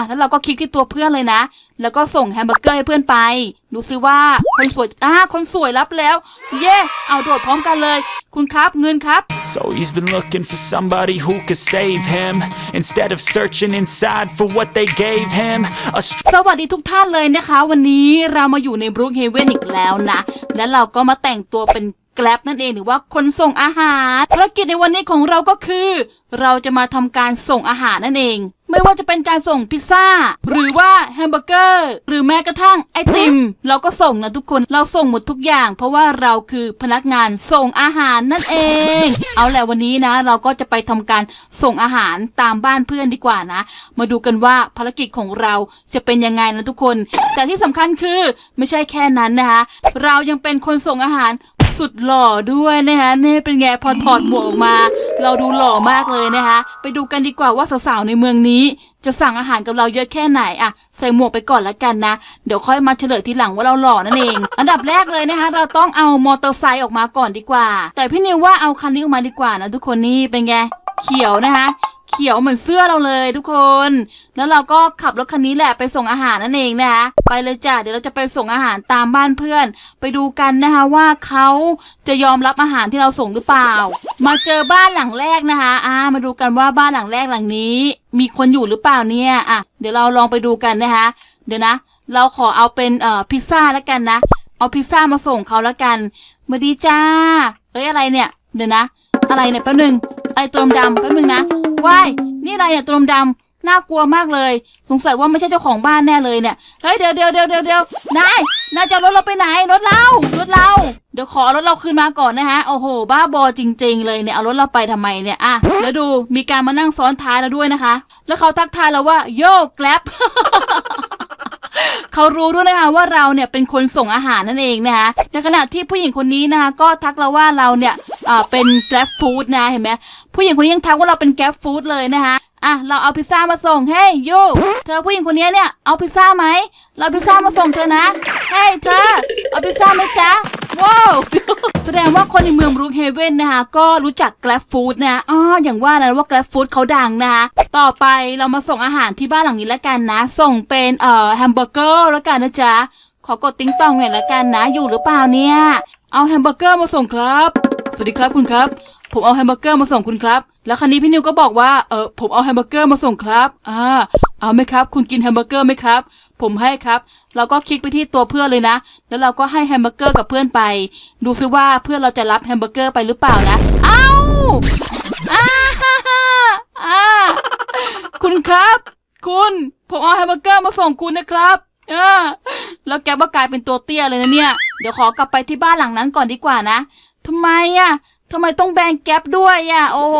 อะแล้วเราก็คลิกที่ตัวเพื่อนเลยนะ แล้วก็ส่งแฮมเบอร์เกอร์ให้เพื่อนไป ดูซิว่าคนสวยอ่าคนสวยรับแล้ว เย่เอาโดดพร้อมกันเลย คุณครับเงินครับ So he's been looking for somebody who could save him instead of searching inside for what they gave him. A สวัสดีทุกท่านเลยนะคะ วันนี้เรามาอยู่ในบรูคเฮเว่นอีกแล้วนะ และเราก็มาแต่งตัวเป็นแกล็บนั่นเองหรือว่าคนส่งอาหารภารกิจในวันนี้ของเราก็คือ เราจะมาทำการส่งอาหารนั่นเอง ไม่ว่าจะเป็นการส่งพิซซ่า หรือว่าแฮมเบอร์เกอร์ หรือแม้กระทั่งไอติม เราก็ส่งนะทุกคนเราส่งหมดทุกอย่าง เพราะว่าเราคือพนักงานส่งอาหารนั่นเอง เอาแหละวันนี้นะ เราก็จะไปทำการส่งอาหารตามบ้านเพื่อนดีกว่านะ มาดูกันว่าภารกิจของเราจะเป็นยังไงนะทุกคน แต่ที่สำคัญคือไม่ใช่แค่นั้นนะคะ เรายังเป็นคนส่งอาหาร สุดหล่อด้วยนะคะนี่เป็นไงพอถอดหมวกออกมา เราดูหล่อมากเลยนะคะ ไปดูกันดีกว่าว่าสาวๆในเมืองนี้ จะสั่งอาหารกับเราเยอะแค่ไหนอะใส่หมวกไปก่อนละกันนะ เดี๋ยวค่อยมาเฉลยทีหลังว่าเราหล่อนั่นเอง อันดับแรกเลยนะคะ เราต้องเอามอเตอร์ไซค์ออกมาก่อนดีกว่า แต่พี่นิวว่าเอาคันนี้ออกมาดีกว่านะทุกคนนี่เป็นไงเขียวนะคะ เขียวเหมือนเสื้อเราเลยทุกคน แล้วเราก็ขับรถคันนี้แหละไปส่งอาหารนั่นเองนะคะ ไปเลยจ้ะ เดี๋ยวเราจะไปส่งอาหารตามบ้านเพื่อน ไปดูกันนะคะว่าเขาจะยอมรับอาหารที่เราส่งหรือเปล่า มาเจอบ้านหลังแรกนะคะ อ่า มาดูกันว่าบ้านหลังแรกหลังนี้ มีคนอยู่หรือเปล่าเนี่ย อะ เดี๋ยวเราลองไปดูกันนะคะ เดี๋ยวนะ เราขอเอาเป็นเอ่อพิซซ่าแล้วกันนะ เอาพิซซ่ามาส่งเขาแล้วกัน มาดีจ้า เอ้ยอะไรเนี่ย เดี๋ยวนะ อะไรเนี่ยแป๊บนึงไอ้ตัวดำแป๊บนึงนะ ว้ายนี่อะไรเนี่ยตัวดำๆน่ากลัวมากเลย สงสัยว่าไม่ใช่เจ้าของบ้านแน่เลยเนี่ยเฮ้ยเดี๋ยวเดี๋ยวเดี๋ยวเดี๋ยวเดี๋ยวนายนายจะรถเราไปไหนรถเรารถเรา เดี๋ยวขอรถเราคืนมาก่อนนะฮะโอ้โห บ้าบอจริง ๆ เลยเนี่ยเอารถเราไปทำไมเนี่ยอะแล้วดูมีการมานั่งซ้อนท้ายเราด้วยนะคะ แล้วเขาทักทายเราว่าโยกแกล็บ เขารู้ด้วยนะคะว่าเราเนี่ยเป็นคนส่งอาหารนั่นเองนะคะในขณะที่ผู้หญิงคนนี้นะคะก็ทักเราว่าเราเนี่ยอ่าเป็นแกลฟฟู้ดนะเห็นไหมผู้หญิงคนนี้ยังทักว่าเราเป็นแกลฟฟู้ดเลยนะคะอะเราเอาพิซซ่ามาส่งเฮ้ยยูเธอผู้หญิงคนนี้เนี่ยเอาพิซซ่าไหมเราเอาพิซซ่ามาส่งเธอนะเฮ้ยเธอเอาพิซซ่า คนในเมืองบรูคเฮเว่นนะคะก็รู้จัก grab food นะอ๋ออย่างว่านะว่า grab food เขาดังนะคะต่อไปเรามาส่งอาหารที่บ้านหลังนี้แล้วกันนะ ส่งเป็นเอ่อแฮมเบอร์เกอร์แล้วกันนะจ๊ะขอกดติ้งตองหน่อยละกันนะ อยู่หรือเปล่าเนี่ย เอาแฮมเบอร์เกอร์มาส่งครับ สวัสดีครับคุณครับ ผมเอาแฮมเบอร์เกอร์มาส่งคุณครับ แล้วคันนี้พี่นิวก็บอกว่า เออผมเอาแฮมเบอร์เกอร์มาส่งครับ อ่า เอาไหมครับ คุณกินแฮมเบอร์เกอร์ไหมครับ ผมให้ครับ เราก็คลิกไปที่ตัวเพื่อนเลยนะ แล้วเราก็ให้แฮมเบอร์เกอร์กับเพื่อนไป ดูซิว่าเพื่อนเราจะรับแฮมเบอร์เกอร์ไปหรือเปล่านะ เอ้าอ้าอ่าคุณครับ คุณ ผมเอาแฮมเบอร์เกอร์มาส่งคุณนะครับเออแล้วแกว่ากลายเป็นตัวเตี้ยเลยนะเนี่ย เดี๋ยวขอกลับไปที่บ้านหลังนั้นก่อนดีกว่านะทำไมอะ ทำไมต้องแบ่งแก๊ปด้วยอะโอ้โห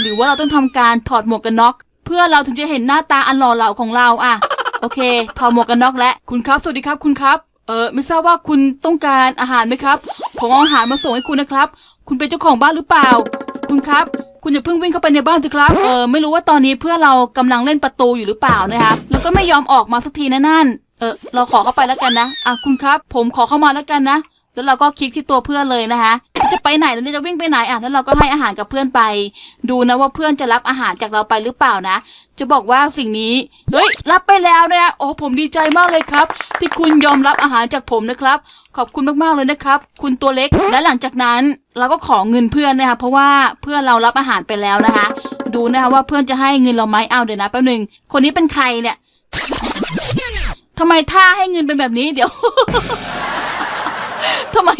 หรือว่าเราต้องทำการถอดหมวกกันน็อก เพื่อเราถึงจะเห็นหน้าตาอันหล่อเหลาของเราอะ โอเค ถอดหมวกกันน็อกแล้วคุณครับ สวัสดีครับคุณครับ เออไม่ทราบว่าคุณต้องการอาหารไหมครับ ผมเอาอาหารมาส่งให้คุณนะครับ คุณเป็นเจ้าของบ้านหรือเปล่า คุณครับ คุณอย่าเพิ่งวิ่งเข้าไปในบ้านเถอะครับ เออไม่รู้ว่าตอนนี้เพื่อนเรากำลังเล่นประตูอยู่หรือเปล่านะครับ แล้วก็ไม่ยอมออกมาสักทีนะนั่น เออเราขอเข้าไปแล้วกันนะ อะคุณครับ ผมขอเข้ามาแล้วกันนะ แล้วเราก็คลิกที่ตัวเพื่อนเลยนะคะ จะไปไหนแล้วเนี่ยจะวิ่งไปไหนอะแล้วเราก็ให้อาหารกับเพื่อนไป ดูนะว่าเพื่อนจะรับอาหารจากเราไปหรือเปล่านะ จะบอกว่าสิ่งนี้เฮ้ยรับไปแล้วเนี่ยโอ้ผมดีใจมากเลยครับ ที่คุณยอมรับอาหารจากผมนะครับ ขอบคุณมากๆเลยนะครับ คุณตัวเล็กและหลังจากนั้นเราก็ขอเงินเพื่อนนะคะเพราะว่าเพื่อนเรารับอาหารไปแล้วนะคะ ดูนะคะว่าเพื่อนจะให้เงินเราไหมเอาเดี๋ยวนะแป๊บหนึงคนนี้เป็นใครเนี่ยทำไมท่าให้เงินเป็นแบบนี้เดี๋ยว ทำไม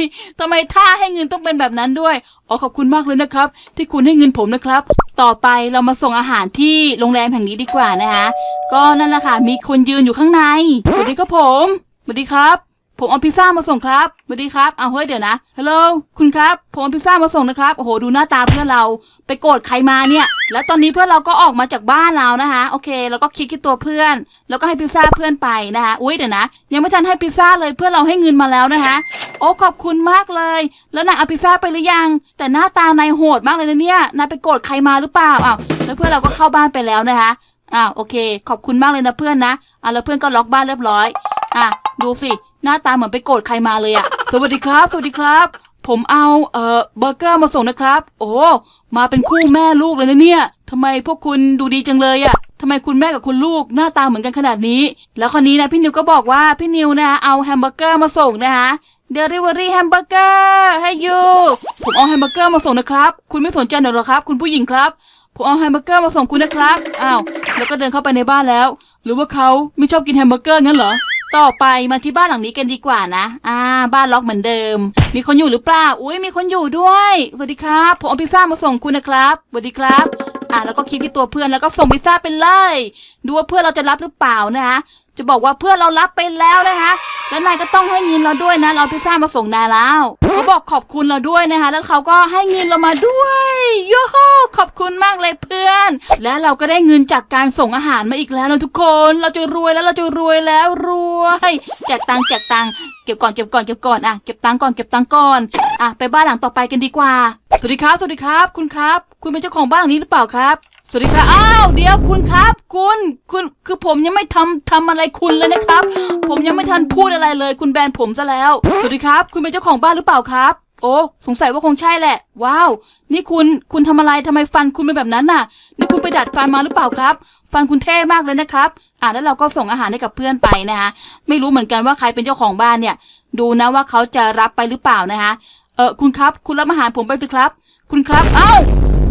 ทำไมท่าให้เงินต้องเป็นแบบนั้นด้วยอ๋อขอบคุณมากเลยนะครับ ที่คุณให้เงินผมนะครับ ต่อไปเรามาส่งอาหารที่โรงแรมแห่งนี้ดีกว่านะคะก็นั่นแหละค่ะมีคนยืนอยู่ข้างในสวัสดีครับผมสวัสดีครับ ผมเอาพิซซ่ามาส่งครับสวัสดีครับเอาเฮ้ยเดี๋ยวนะฮัลโหลคุณครับผมเอาพิซซ่ามาส่งนะครับโอ้โหดูหน้าตาเพื่อนเรา ไปโกรธใครมาเนี่ย แล้วตอนนี้เพื่อนเราก็ออกมาจากบ้านเรานะคะ โอเค แล้วก็คลิกที่ตัวเพื่อน แล้วก็ให้พิซซ่าเพื่อนไปนะคะ อุ้ยเดี๋ยวนะ ยังไม่ทันให้พิซซ่าเลยเพื่อนเราให้เงินมาแล้วนะคะ โอ้ขอบคุณมากเลย แล้วนายเอาพิซซ่าไปหรือยัง แต่หน้าตานายโหดมากเลยนะเนี่ยนายไปโกรธใครมาหรือเปล่าอ้าวแล้วเพื่อนเราก็เข้าบ้านไปแล้วนะคะอ้าวโอเค ขอบคุณมากเลยนะเพื่อนนะอะแล้วเพื่อนก็ล็อกบ้านเรียบร้อย อะดูสิ หน้าตาเหมือนไปโกรธใครมาเลยอะสวัสดีครับ สวัสดีครับ ผมเอาเอ่อเบอร์เกอร์มาส่งนะครับ โอ้มาเป็นคู่แม่ลูกเลยนะเนี่ยทำไมพวกคุณดูดีจังเลยอะททำไมคุณแม่กับคุณลูกหน้าตาเหมือนกันขนาดนี้ แล้วคนนี้นะพี่นิวก็บอกว่าพี่นิวนะเอาแฮมเบอร์เกอร์มาส่งนะคะเดลิเวอรี่แฮมเบอร์เกอร์ให้ยูผมเอาแฮมเบอร์เกอร์มาส่งนะครับ คุณไม่สนใจหน่อยเหรอครับ คุณผู้หญิงครับ ผมเอาแฮมเบอร์เกอร์มาส่งคุณนะครับ อ้าว แล้วก็เดินเข้าไปในบ้านแล้ว หรือว่าเขาไม่ชอบกินแฮมเบอร์เกอร์งั้นเหรอ ต่อไปมาที่บ้านหลังนี้กันดีกว่านะ อ่า บ้านล็อกเหมือนเดิม มีคนอยู่หรือเปล่า อุ้ยมีคนอยู่ด้วยสวัสดีครับ ผมเอาพิซซ่ามาส่งคุณนะครับสวัสดีครับ อ่าแล้วก็คลิกที่ตัวเพื่อนแล้วก็ส่งพิซซ่าไปเลย ดูว่าเพื่อนเราจะรับหรือเปล่านะคะจะบอกว่าเพื่อนเรารับไปแล้วนะคะ แล้วนายก็ต้องให้เงินเราด้วยนะ เราพิซซ่ามาส่งนายแล้วเขาบอกขอบคุณเราด้วยนะคะ แล้วเขาก็ให้เงินเรามาด้วยโยโฮขอบ และเราก็ได้เงินจากการส่งอาหารมาอีกแล้วนะทุกคน เราจะรวยแล้วเราจะรวยแล้วรวยแจกตังค์แจกตังค์เก็บก่อนเก็บก่อนเก็บก่อนอะเก็บตังค์ก่อนเก็บตังค์ก่อนอะไปบ้านหลังต่อไปกันดีกว่า สวัสดีครับ สวัสดีครับ คุณครับ คุณเป็นเจ้าของบ้านหลังนี้หรือเปล่าครับสวัสดีครับอ้าวเดี๋ยวคุณครับ คุณคุณคือผมยังไม่ทำทำอะไรคุณเลยนะครับ ผมยังไม่ทันพูดอะไรเลย คุณแบนผมซะแล้ว สวัสดีครับ คุณเป็นเจ้าของบ้านหรือเปล่าครับ โอ้ สงสัยว่าคงใช่แหละ ว้าว นี่คุณ คุณทำอะไรทำไมฟันคุณเป็นแบบนั้นน่ะ นี่คุณไปดัดฟันมาหรือเปล่าครับ ฟันคุณเท่มากเลยนะครับ อ่าแล้วเราก็ส่งอาหารให้กับเพื่อนไปนะคะไม่รู้เหมือนกันว่าใครเป็นเจ้าของบ้านเนี่ย ดูนะว่าเขาจะรับไปหรือเปล่านะคะ เออคุณครับ คุณรับอาหารผมไปเถอะครับ คุณครับ เอ้า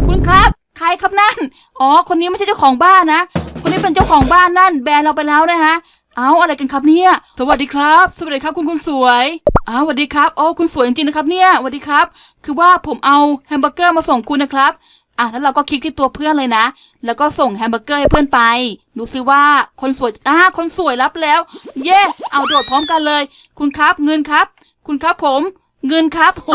คุณครับ ใครครับนั่น อ๋อ คนนี้ไม่ใช่เจ้าของบ้านนะ คนนี้เป็นเจ้าของบ้านนั่น แบนเราไปแล้วนะคะ เอาอะไรกันครับเนี่ย สวัสดีครับ สวัสดีครับคุณคุณสวยอ้าวสวัสดีครับโอ้คุณสวยจริงๆนะครับเนี่ยสวัสดีครับ คือว่าผมเอาแฮมเบอร์เกอร์มาส่งคุณนะครับอะแล้วเราก็คลิกที่ตัวเพื่อนเลยนะ แล้วก็ส่งแฮมเบอร์เกอร์ให้เพื่อนไป ดูซิว่าคนสวยอ่าคนสวยรับแล้ว เย้เอาโดดพร้อมกันเลย คุณครับเงินครับ คุณครับผม เงินครับโอ้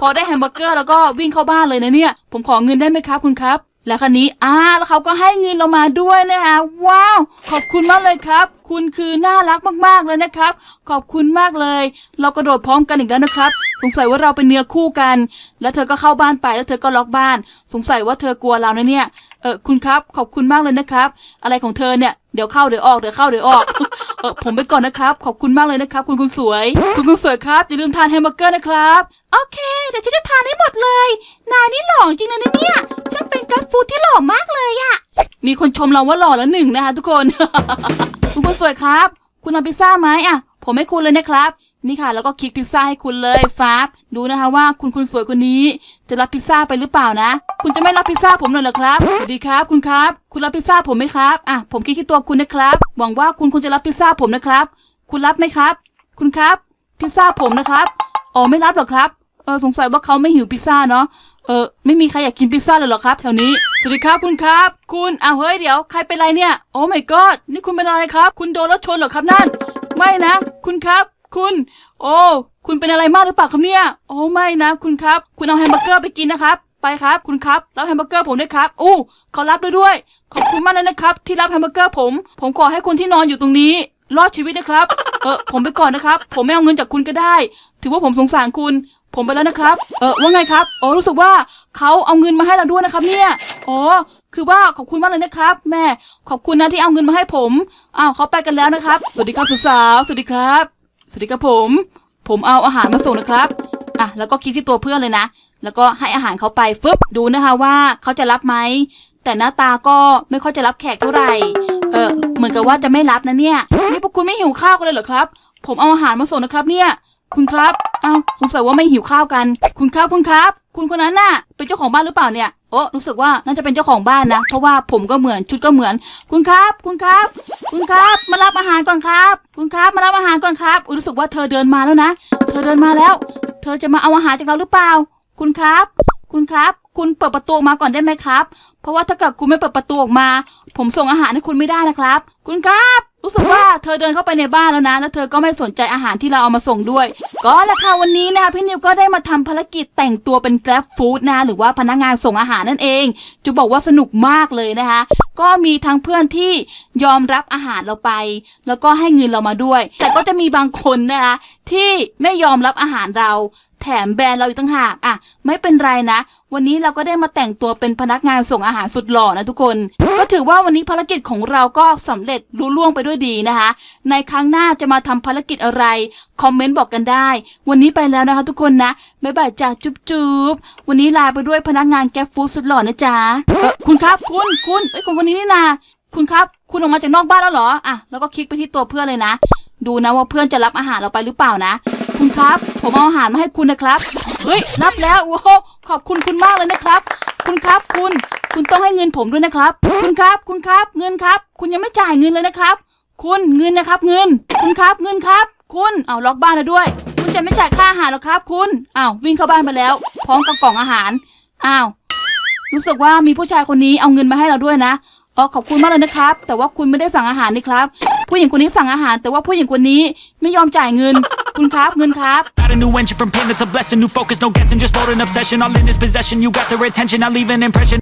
พอได้แฮมเบอร์เกอร์แล้วก็วิ่งเข้าบ้านเลยนะเนี่ย ผมขอเงินได้ไหมครับคุณครับ แล้วคันนี้ อ่า แล้วเขาก็ให้เงินเรามาด้วยนะคะ ว้าว ขอบคุณมากเลยครับ คุณคือน่ารักมากๆเลยนะครับ ขอบคุณมากเลย เรากระโดดพร้อมกันอีกแล้วนะครับ สงสัยว่าเราเป็นเนื้อคู่กัน แล้วเธอก็เข้าบ้านไป แล้วเธอก็ล็อกบ้าน สงสัยว่าเธอกลัวเรานะเนี่ย เออ คุณครับ ขอบคุณมากเลยนะครับ อะไรของเธอเนี่ย เดี๋ยวเข้าเดี๋ยวออก เดี๋ยวเข้าเดี๋ยวออก เออผมไปก่อนนะครับ ขอบคุณมากเลยนะครับ คุณคุณสวย คุณคุณสวยครับ อย่าลืมทานแฮมเบอร์เกอร์นะครับ โอเค เดี๋ยวฉันจะทานให้หมดเลย นายนี่หล่อจริงนะเนี่ย ฉันเป็นกัฟฟูดที่หล่อมากเลยอะมีคนชมเราว่าหล่อแล้วหนึ่งนะคะทุกคน คุณคุณสวยครับ คุณเอาพิซซ่าไหมอะผมให้คุณเลยนะครับ นี่ค่ะ แล้วก็คลิกพิซซ่าให้คุณเลยฟาบดูนะคะว่าคุณคนสวยคนนี้ จะรับพิซซ่าไปหรือเปล่านะ คุณจะไม่รับพิซซ่าผมหน่อยเหรอครับสวัสดีครับ คุณครับ คุณรับพิซซ่าผมไหมครับอะผมคลิกที่ตัวคุณนะครับ หวังว่าคุณคงจะรับพิซซ่าผมนะครับ คุณรับไหมครับ คุณครับ พิซซ่าผมนะครับอ๋อไม่รับหรอกครับเออสงสัยว่าเขาไม่หิวพิซซ่าเนาะเออไม่มีใครอยากกินพิซซ่าเลยหรอครับแถวนี้สวัสดีครับคุณครับ คุณอ้าวเฮ้ยเดี๋ยวใครเป็นไรเนี่ยโอ้ my god นี่คุณเป็นอะไรครับ คุณโดนรถชนเหรอครับนั่น ไม่นะ คุณครับ คุณ โอ้ คุณเป็นอะไรมากหรือเปล่าครับเนี่ย โอ้ไม่นะ คุณครับ คุณเอาแฮมเบอร์เกอร์ไปกินนะครับ ไปครับ คุณครับรับแฮมเบอร์เกอร์ผมด้วยครับ อู้เขารับด้วยด้วย ขอบคุณมากเลยนะครับ ที่รับแฮมเบอร์เกอร์ผม ผมขอให้คนที่นอนอยู่ตรงนี้ รอดชีวิตนะครับ เออผมไปก่อนนะครับ ผมไม่เอาเงินจากคุณก็ได้ ถือว่าผมสงสารคุณ ผมไปแล้วนะครับ เออว่าไงครับอ๋อรู้สึกว่าเขาเอาเงินมาให้เราด้วยนะครับ เนี่ยอ๋อคือว่าขอบคุณมากเลยนะครับ แม่ขอบคุณนะที่เอาเงินมาให้ผมอ้าวเขาไปกันแล้วนะครับ สวัสดีครับสาวสวัสดีครับ สวัสดีครับผม ผมเอาอาหารมาส่งนะครับ อะ แล้วก็คลิกที่ตัวเพื่อนเลยนะ แล้วก็ให้อาหารเขาไปฟึบดูนะคะว่าเขาจะรับไหม แต่หน้าตาก็ไม่ค่อยจะรับแขกเท่าไหร่ เออ เหมือนกับว่าจะไม่รับนะเนี่ย นี่พวกคุณไม่หิวข้าวกันเลยเหรอครับ ผมเอาอาหารมาส่งนะครับเนี่ย คุณครับเอ้าสงสัยว่าไม่หิวข้าวกัน คุณครับคุณครับ คุณคนนั้นน่ะ เป็นเจ้าของบ้านหรือเปล่าเนี่ย โอ้รู้สึกว่าน่าจะเป็นเจ้าของบ้านนะ เพราะว่าผมก็เหมือนชุดก็เหมือน คุณครับ คุณครับ คุณครับ มารับอาหารก่อนครับ คุณครับ มารับอาหารก่อนครับอุ๊ยรู้สึกว่าเธอเดินมาแล้วนะ เธอเดินมาแล้ว เธอจะมาเอาอาหารจากเราหรือเปล่า คุณครับ คุณครับ คุณเปิดประตูออกมาก่อนได้ไหมครับ เพราะว่าถ้าเกิดคุณไม่เปิดประตูออกมา ผมส่งอาหารให้คุณไม่ได้นะครับ คุณครับ รู้สึกว่าเธอเดินเข้าไปในบ้านแล้วนะ แล้วเธอก็ไม่สนใจอาหารที่เราเอามาส่งด้วย ก็ล้วค่ะวันนี้นะคะพี่นิวก็ได้มาทำภารกิจแต่งตัวเป็น Grab Food นะคะหรือว่าพนักงานส่งอาหารนั่นเอง จะบอกว่าสนุกมากเลยนะคะ ก็มีทั้งเพื่อนที่ยอมรับอาหารเราไป แล้วก็ให้เงินเรามาด้วย แต่ก็จะมีบางคนนะคะที่ไม่ยอมรับอาหารเรา แถมแบรนด์เราอีกต่างหากอะไม่เป็นไรนะ วันนี้เราก็ได้มาแต่งตัวเป็นพนักงานส่งอาหารสุดหล่อนะทุกคน ก็ถือว่าวันนี้ภารกิจของเราก็สำเร็จลุล่วงไปด้วยดีนะคะ ในครั้งหน้าจะมาทำภารกิจอะไร คอมเมนต์บอกกันได้ วันนี้ไปแล้วนะคะทุกคนนะบ๊ายบายจ้าจุ๊บจุ๊บวันนี้ลาไปด้วยพนักงานแก๊ฟฟู้ดสุดหล่อนะจ๊ะคุณครับคุณคุณเอ้ยคนคนนี้นี่นาคุณครับ คุณออกมาจากนอกบ้านแล้วเหรออะแล้วก็คลิกไปที่ตัวเพื่อนเลยนะ ดูนะว่าเพื่อนจะรับอาหารเราไปหรือเปล่านะ คุณครับ ผมเอาอาหารมาให้คุณนะครับ เฮ้ย รับแล้วโอ้โหขอบคุณคุณมากเลยนะครับ คุณครับคุณ คุณต้องให้เงินผมด้วยนะครับ คุณครับ คุณครับ เงินครับ คุณยังไม่จ่ายเงินเลยนะครับ คุณเงินนะครับ เงิน คุณครับ เงินครับ คุณเอาล็อกบ้านแล้วด้วย คุณจะไม่จ่ายค่าอาหารหรอครับ คุณอ้าววิ่งเข้าบ้านไปแล้ว พร้อมกับกล่องอาหารอ้าวรู้สึกว่ามีผู้ชายคนนี้เอาเงินมาให้เราด้วยนะอ๋อขอบคุณมากเลยนะครับ แต่ว่าคุณไม่ได้สั่งอาหารนี่ครับ ผู้หญิงคนนี้สั่งอาหาร แต่ว่าผู้หญิงคนนี้ไม่ยอมจ่ายเงิน คุณครับเงินครับ Got a new engine from pain that's a blessing. New focus, no guessing, just bold and obsession. All in his possession. You got their attention, I leave an impression.